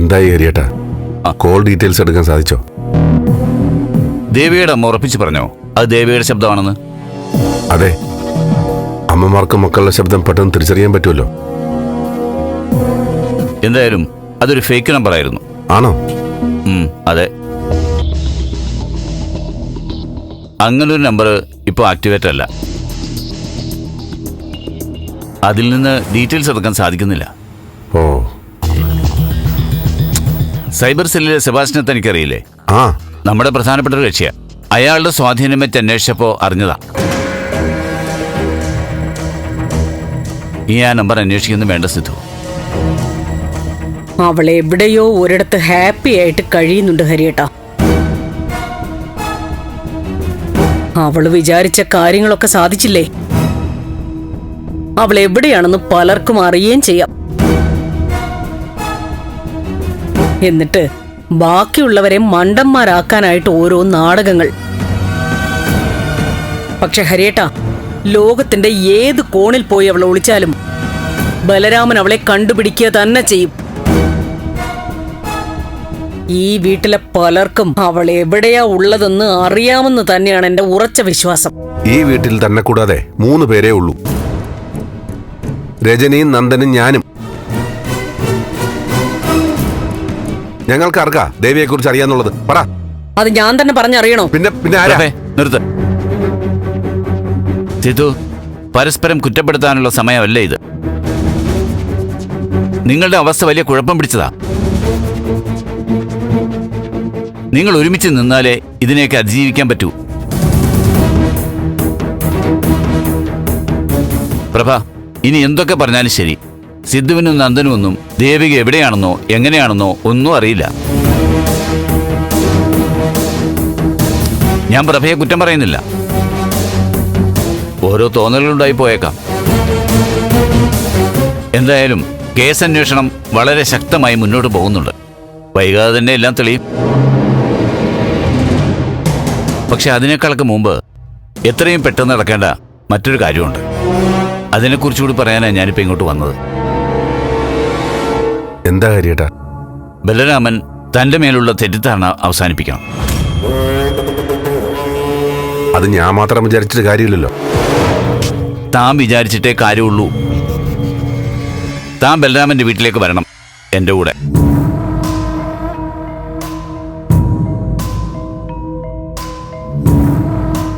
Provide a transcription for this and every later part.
എന്തായി ഹരിയേട്ടാ? ആ. Call details എടുക്കാൻ സാധിച്ചോ? ദേവിയുടെ അമ്മ ഉറപ്പിച്ചു പറഞ്ഞോ? അത് ദേവിയുടെ ശബ്ദമാണെന്ന്. അതെ. അമ്മമാർക്ക് മക്കളുടെ ശബ്ദം പെട്ടെന്ന് തിരിച്ചറിയാൻ പറ്റുമല്ലോ. എന്തായാലും അതൊരു ഫേക്ക് നമ്പർ ആയിരുന്നു. ആണോ? അതെ അതെ. അങ്ങനൊരു നമ്പർ ഇപ്പോൾ ആക്ടിവേറ്റ് അല്ല. അതിൽ നിന്ന് ഡീറ്റെയിൽസ് എടുക്കാൻ സാധിക്കുന്നില്ല. ഓ. സൈബർ സെല്ലിലെ സെബാസ്റ്റിനെ തനിക്കറിയില്ലേ ആ. നമ്മുടെ പ്രധാനപ്പെട്ട ഒരു കക്ഷിയാ. അയാളുടെ സ്വാധീനം വെച്ച് അന്വേഷിച്ചപ്പോൾ അറിഞ്ഞതാ. ഈ ആ നമ്പർ അന്വേഷിക്കുന്നു വേണ്ട സിദ്ധു. അവൾ എവിടെയോ ഒരിടത്ത് ഹാപ്പി ആയിട്ട് കഴിയുന്നുണ്ട് ഹരിയേട്ടാ. അവൾ വിചാരിച്ച കാര്യങ്ങളൊക്കെ സാധിച്ചില്ലേ? അവൾ എവിടെയാണെന്ന് പലർക്കും അറിയുകയും ചെയ്യാം. എന്നിട്ട് ബാക്കിയുള്ളവരെ മണ്ടന്മാരാക്കാനായിട്ട് ഓരോ നാടകങ്ങൾ. പക്ഷെ ഹരിയേട്ട ലോകത്തിന്റെ ഏത് കോണിൽ പോയി അവളെ ഒളിച്ചാലും ബലരാമൻ അവളെ കണ്ടുപിടിക്കുക തന്നെ ചെയ്യും. ഈ വീട്ടിലെ പലർക്കും അവൾ എവിടെയാ ഉള്ളതെന്ന് അറിയാമെന്ന് തന്നെയാണ് എന്റെ ഉറച്ച വിശ്വാസം. ഈ വീട്ടിൽ തന്നെ കൂടാതെ മൂന്ന് പേരേ ഉള്ളൂ. രജനിയും നന്ദനും ഞാനും. ഞങ്ങൾക്ക് ആർക്കാ? ദേവിയെ കുറിച്ച് അറിയാന്നുള്ളത്. പറ. അത് ഞാൻ തന്നെ പറഞ്ഞറിയണോ? പിന്നെ പിന്നെ ആരാ? പ്രഭേ, നിർത്ത്. സിധു പരസ്പരം കുറ്റപ്പെടുത്താനുള്ള സമയമല്ല ഇത്. നിങ്ങളുടെ അവസ്ഥ വലിയ കുഴപ്പം പിടിച്ചതാ. നിങ്ങൾ ഒരുമിച്ച് നിന്നാലേ ഇതിനെയൊക്കെ അതിജീവിക്കാൻ പറ്റൂ. പ്രഭ ഇനി എന്തൊക്കെ പറഞ്ഞാലും ശരി. സിദ്ധുവിനും നന്ദനും ഒന്നും ദേവിക എവിടെയാണെന്നോ എങ്ങനെയാണെന്നോ ഒന്നും അറിയില്ല. ഞാൻ പ്രഭയെ കുറ്റം പറയുന്നില്ല. ഓരോ തോന്നലുകളുണ്ടായി പോയേക്കാം. എന്തായാലും കേസ് അന്വേഷണം വളരെ ശക്തമായി മുന്നോട്ട് പോകുന്നുണ്ട്. വൈകാതെ തന്നെ എല്ലാം തെളിയും. പക്ഷെ അതിനേക്കാളൊക്കെ മുമ്പ് എത്രയും പെട്ടെന്ന് നടക്കേണ്ട മറ്റൊരു കാര്യമുണ്ട്. അതിനെക്കുറിച്ചുകൂടി പറയാനാണ് ഞാനിപ്പോൾ ഇങ്ങോട്ട് വന്നത്. എന്താ കാര്യേട്ടാ? ബലരാമൻ തന്റെ മേലുള്ള തെറ്റിദ്ധാരണ അവസാനിപ്പിക്കണം. അത് ഞാൻ മാത്രം വിചാരിച്ചിട്ട് കാര്യമില്ലല്ലോ. താൻ വിചാരിച്ചിട്ടേ കാര്യമുള്ളൂ. താൻ ബലരാമന്റെ വീട്ടിലേക്ക് വരണം എന്റെ കൂടെ.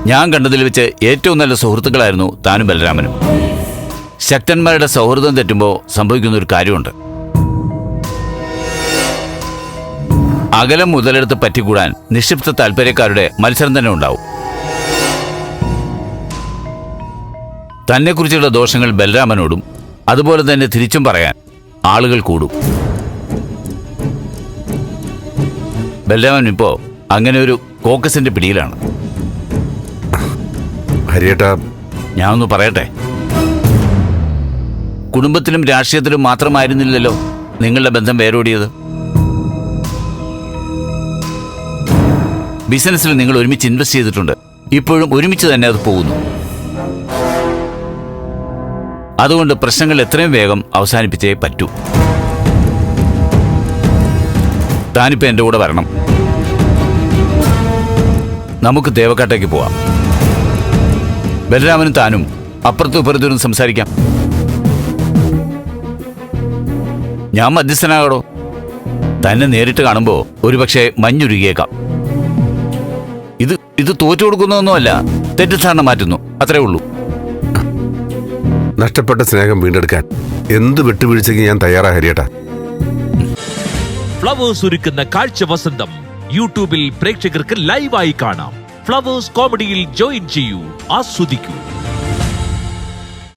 ഞാൻ കണ്ടതിൽ വെച്ച് ഏറ്റവും നല്ല സുഹൃത്തുക്കളായിരുന്നു താനും ബലരാമനും. ശക്തന്മാരുടെ സൗഹൃദം തെറ്റുമ്പോൾ സംഭവിക്കുന്ന ഒരു കാര്യമുണ്ട്. അകലം മുതലെടുത്ത് പറ്റിക്കൂടാൻ നിക്ഷിപ്ത താല്പര്യക്കാരുടെ മത്സരം തന്നെ ഉണ്ടാവും. തന്നെക്കുറിച്ചുള്ള ദോഷങ്ങൾ ബലരാമനോടും അതുപോലെ തന്നെ തിരിച്ചും പറയാൻ ആളുകൾ കൂടും. ബലരാമൻ ഇപ്പോ അങ്ങനെ ഒരു കോക്കസിന്റെ പിടിയിലാണ്. ഹരിയേട്ടാ. ഞാൻ ഒന്ന് പറയട്ടെ? കുടുംബത്തിലും രാഷ്ട്രീയത്തിലും മാത്രമായിരുന്നില്ലല്ലോ നിങ്ങളുടെ ബന്ധം വേരോടിയത്? ബിസിനസ്സിൽ നിങ്ങൾ ഒരുമിച്ച് ഇൻവെസ്റ്റ് ചെയ്തിട്ടുണ്ട്. ഇപ്പോഴും ഒരുമിച്ച് തന്നെ അത് പോകുന്നു. അതുകൊണ്ട് പ്രശ്നങ്ങൾ എത്രയും വേഗം അവസാനിപ്പിച്ചേ പറ്റൂ. താനിപ്പോ എന്റെ കൂടെ വരണം. നമുക്ക് ദേവക്കാട്ടേക്ക് പോവാം. ബലരാമനും താനും അപ്പുറത്തും ഇപ്പുറത്തും സംസാരിക്കാം. ഞാൻ മധ്യസ്ഥനാകടോ തന്നെ നേരിട്ട് കാണുമ്പോ ഒരുപക്ഷെ മഞ്ഞുരുകിയേക്കാം. ഇത് തോറ്റു കൊടുക്കുന്നതൊന്നുമല്ല തെറ്റിദ്ധാരണ മാറ്റുന്നു. അത്രേ ഉള്ളൂ. നഷ്ടപ്പെട്ട സ്നേഹം വീണ്ടെടുക്കാൻ എന്ത് വിട്ടുവീഴ്ചയ്ക്ക് ഞാൻ തയ്യാറാ ഹരിയേട്ടാ? ഫ്ലവേഴ്സ് ഒരുക്കുന്ന കാഴ്ച വസന്തം യൂട്യൂബിൽ പ്രേക്ഷകർക്ക് ലൈവായി കാണാം. ഫ്ലവേഴ്സ് കോമഡിയിൽ ജോയിൻ ചെയ്യൂ ആസ്വദിക്കൂ.